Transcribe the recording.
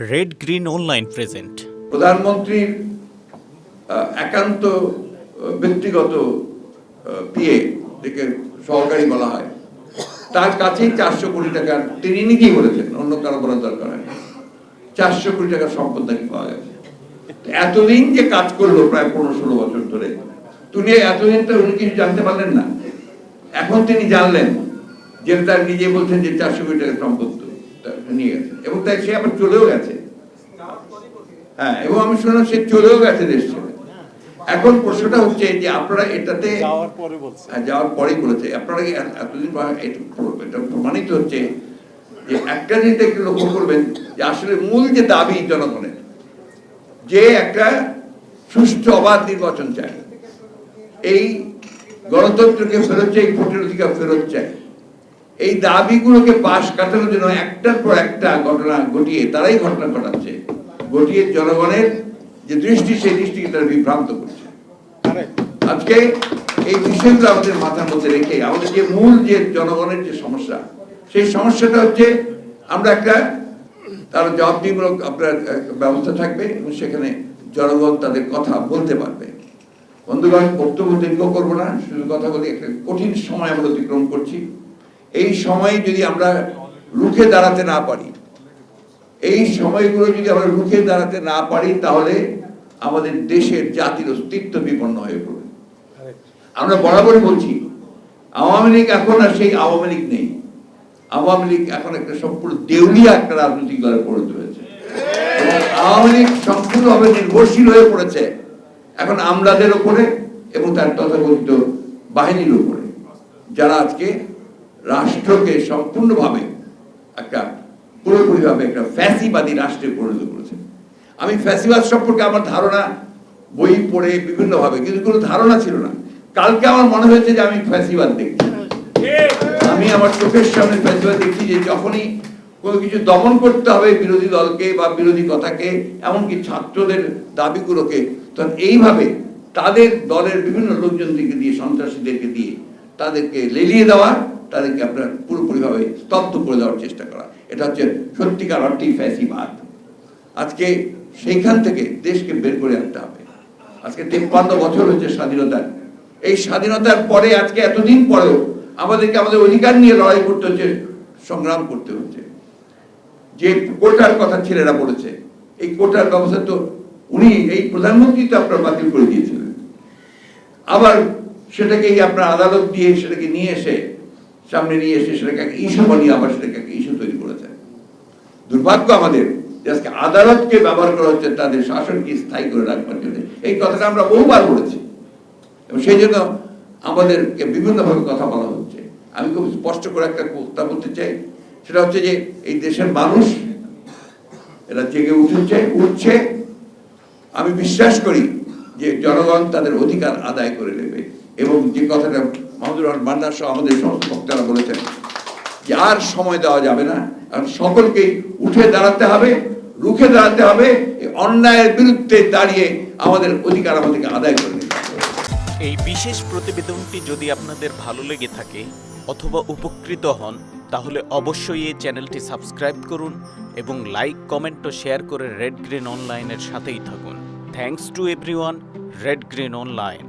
Red green online present প্রধানমন্ত্রীর একান্ত ব্যক্তিগত পিএ থেকে সহকারী বলা হয়, তার কাছেই চারশো কোটি টাকা তিনি নিজেই বলেছেন, অন্য কারও বলার দরকার হয় চারশো কোটি টাকার সম্পদ নাকি পাওয়া গেছে। এতদিন যে কাজ করল প্রায় পনেরো ষোলো বছর ধরে তিনি এতদিন তো উনি কিছু জানতে পারলেন না। এখন তিনি জানলেন, যে তার নিজে বলছেন যে চারশো কোটি টাকার সম্পদ নিয়ে গেছে। এবং তাই সে আবার চলেও গেছে। হ্যাঁ এবং আমি শুনলাম সে চলেও গেছে দেশ ছেড়ে। এখন প্রশ্নটা হচ্ছে যে আপনারা এটাতে যাওয়ার পরে বলছে। হ্যাঁ, যাওয়ার পরেই বলেছে। আপনারা এতদিন এটা প্রমাণিত হচ্ছে যে একটা জিনিস একটু লক্ষ্য করবেন যে আসলে মূল যে দাবি জনগণের যে একটা সুষ্ঠু অবাধ নির্বাচন চায় এই গণতন্ত্রকে ফেরত চাই ভোটের অধিকার ফেরত চায় এই দাবিগুলোকে পাশ কাটানোর জন্য একটার পর একটা ঘটনা ঘটিয়ে তারাই ঘটনা ঘটাচ্ছে। ঘটিয়ে জনগণের যে দৃষ্টি সেই দৃষ্টিকে তারা বিভ্রান্ত করছে। আজকে এই বিষয়গুলো আমাদের মাথার মধ্যে রেখে আমাদের যে মূল যে জনগণের যে সমস্যা সেই সমস্যাটা হচ্ছে আমরা একটা তার জবাবদিহিমূলক আপনার ব্যবস্থা থাকবে এবং সেখানে জনগণ তাদের কথা বলতে পারবে। বন্ধুগণ বক্তব্য দীর্ঘ করব না শুধু কথা বলি একটা কঠিন সময় আমরা অতিক্রম করছি। এই সময়ে যদি আমরা রুখে দাঁড়াতে না পারি, এই সময়গুলো যদি আমরা রুখে দাঁড়াতে না পারি, তাহলে আমাদের দেশের জাতির অস্তিত্ব বিপন্ন হয়ে পড়বে। আমরা বরাবরই বলছি, আওয়ামী লীগ এখন আর সেই আওয়ামী লীগ নেই। আওয়ামী লীগ এখন একটা সম্পূর্ণ দেউলিয়া একটা রাজনৈতিক দলে পরিণত হয়েছে। আওয়ামী লীগ সম্পূর্ণভাবে নির্ভরশীল হয়ে পড়েছে এখন আমলাদের ওপরে এবং তার তথাকথিত বাহিনীর উপরে যারা আজকে রাষ্ট্রকে সম্পূর্ণভাবে একটা পুরোপুরিভাবে একটা ফ্যাসিবাদী রাষ্ট্রে পরিণত করেছে। আমি ফ্যাসিবাদ সম্পর্কে আমার ধারণা, বই পড়ে বিভিন্নভাবে, কিন্তু কোনো ধারণা ছিল না। কালকে আমার মনে হয়েছে যে আমি ফ্যাসিবাদ দেখছি। আমি আমার চোখের সামনে ফ্যাসিবাদ দেখছি যে যখনই কোনো কিছু দমন করতে হবে বিরোধী দলকে বা বিরোধী কথাকে, এমনকি ছাত্রদের দাবিগুলোকে, তখন এইভাবে তাদের দলের বিভিন্ন লোকজনদেরকে দিয়ে, সন্ত্রাসীদেরকে দিয়ে তাদেরকে লেলিয়ে দেওয়া তাদেরকে আপনার পুরোপুরিভাবে স্তব্ধ করে দেওয়ার চেষ্টা করা। এটা হচ্ছে সত্যিকার অর্থেই ফ্যাসিবাদ আজকে সেইখান থেকে দেশকে বের করে আনতে হবে। আজকে তেপ্পান্ন বছর হচ্ছে স্বাধীনতার। এই স্বাধীনতার পরে, আজকে এতদিন পরেও আমাদেরকে আমাদের অধিকার নিয়ে লড়াই করতে হচ্ছে, সংগ্রাম করতে হচ্ছে। যে কোটার কথা ছেলেরা বলেছে, এই কোটার ব্যবস্থা তো উনি, এই প্রধানমন্ত্রী তো আপনার বাতিল করে দিয়েছিলেন। আবার সেটাকে আপনার আদালত দিয়ে সেটাকে নিয়ে এসে সামনে নিয়ে এসে সেটাকে একটা ইস্যু বানিয়ে আবার সেটাকে একটা ইস্যু তৈরি করেছেন দুর্ভাগ্য আমাদের আজকে আদালতকে ব্যবহার করা হচ্ছে, তাদের শাসনকে স্থায়ী করে রাখবার জন্য। এই কথাটা আমরা বহুবার বলেছি। এবং সেই জন্য আমাদেরকে বিভিন্নভাবে কথা বলা হচ্ছে। আমি খুব স্পষ্ট করে একটা কথা বলতে চাই। সেটা হচ্ছে যে এই দেশের মানুষ, এরা জেগে উঠেছে, উঠছে। আমি বিশ্বাস করি যে জনগণ তাদের অধিকার আদায় করে নেবে। এবং যে কথাটা মাহমুদুর রহমান মান্নার সহ আমাদের সমস্ত বক্তারা বলেছেন যে আর সময় দেওয়া যাবে না আর সকলকেই উঠে দাঁড়াতে হবে, রুখে দাঁড়াতে হবে অন্যায়ের বিরুদ্ধে দাঁড়িয়ে আমাদের অধিকার আমাদেরকে আদায় করে নিতে এই বিশেষ প্রতিবেদনটি যদি আপনাদের ভালো লেগে থাকে অথবা উপকৃত হন, তাহলে অবশ্যই এই চ্যানেলটি সাবস্ক্রাইব করুন এবং লাইক, কমেন্ট ও শেয়ার করে রেড গ্রিন অনলাইনের সাথেই থাকুন। Thanks to everyone red green online